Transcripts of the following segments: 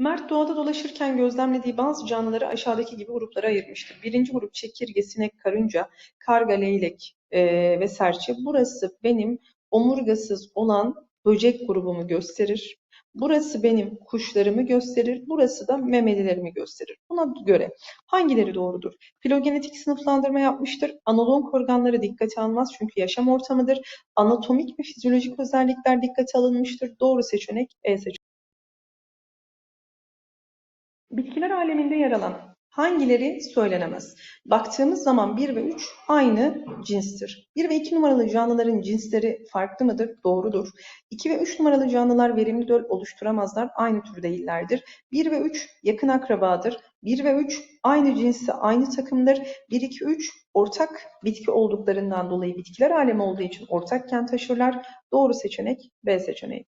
Mert doğada dolaşırken gözlemlediği bazı canlıları aşağıdaki gibi gruplara ayırmıştır. Birinci grup çekirge, sinek, karınca, karga, leylek eee, ve serçe. Burası benim omurgasız olan böcek grubumu gösterir. Burası benim kuşlarımı gösterir. Burası da memelilerimi gösterir. Buna göre hangileri doğrudur? Filogenetik sınıflandırma yapmıştır. Analog organları dikkate almaz çünkü yaşam ortamıdır. Anatomik ve fizyolojik özellikler dikkate alınmıştır. Doğru seçenek E seçeneği. Bitkiler aleminde yer alan hangileri söylenemez? Baktığımız zaman 1 ve 3 aynı cinstir. 1 ve 2 numaralı canlıların cinsleri farklı mıdır? Doğrudur. 2 ve 3 numaralı canlılar verimli döl oluşturamazlar. Aynı tür değillerdir. 1 ve 3 yakın akrabadır. 1 ve 3 aynı cinsi, aynı takımdır. 1, 2, 3 ortak bitki olduklarından dolayı bitkiler alemi olduğu için ortakken taşırlar. Doğru seçenek B seçeneği.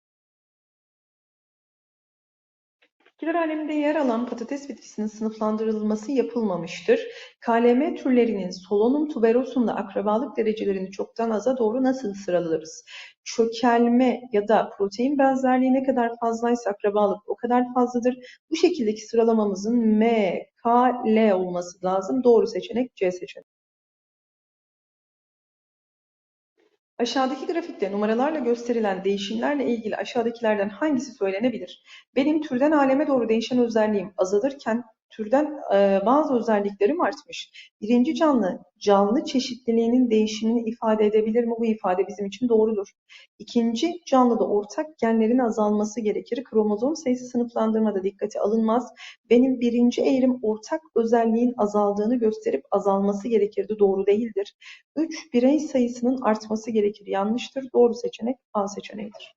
Aleminde yer alan patates bitkisinin sınıflandırılması yapılmamıştır. KLM türlerinin solonum tuberosumla akrabalık derecelerini çoktan aza doğru nasıl sıralarız? Çökelme ya da protein benzerliği ne kadar fazlaysa akrabalık o kadar fazladır. Bu şekildeki sıralamamızın M, K, L olması lazım. Doğru seçenek C seçeneği. Aşağıdaki grafikte numaralarla gösterilen değişimlerle ilgili aşağıdakilerden hangisi söylenebilir? Benim türden aleme doğru değişen özelliğim azalırken türden e, bazı özelliklerim artmış. Birinci canlı, canlı çeşitliliğinin değişimini ifade edebilir mi? Bu ifade bizim için doğrudur. İkinci canlıda ortak genlerin azalması gerekir. Kromozom sayısı sınıflandırmada dikkate alınmaz. Benim birinci eğrim ortak özelliğin azaldığını gösterip azalması gerekirdi. Doğru değildir. 3. Birey sayısının artması gerekir. Yanlıştır. Doğru seçenek A seçeneğidir.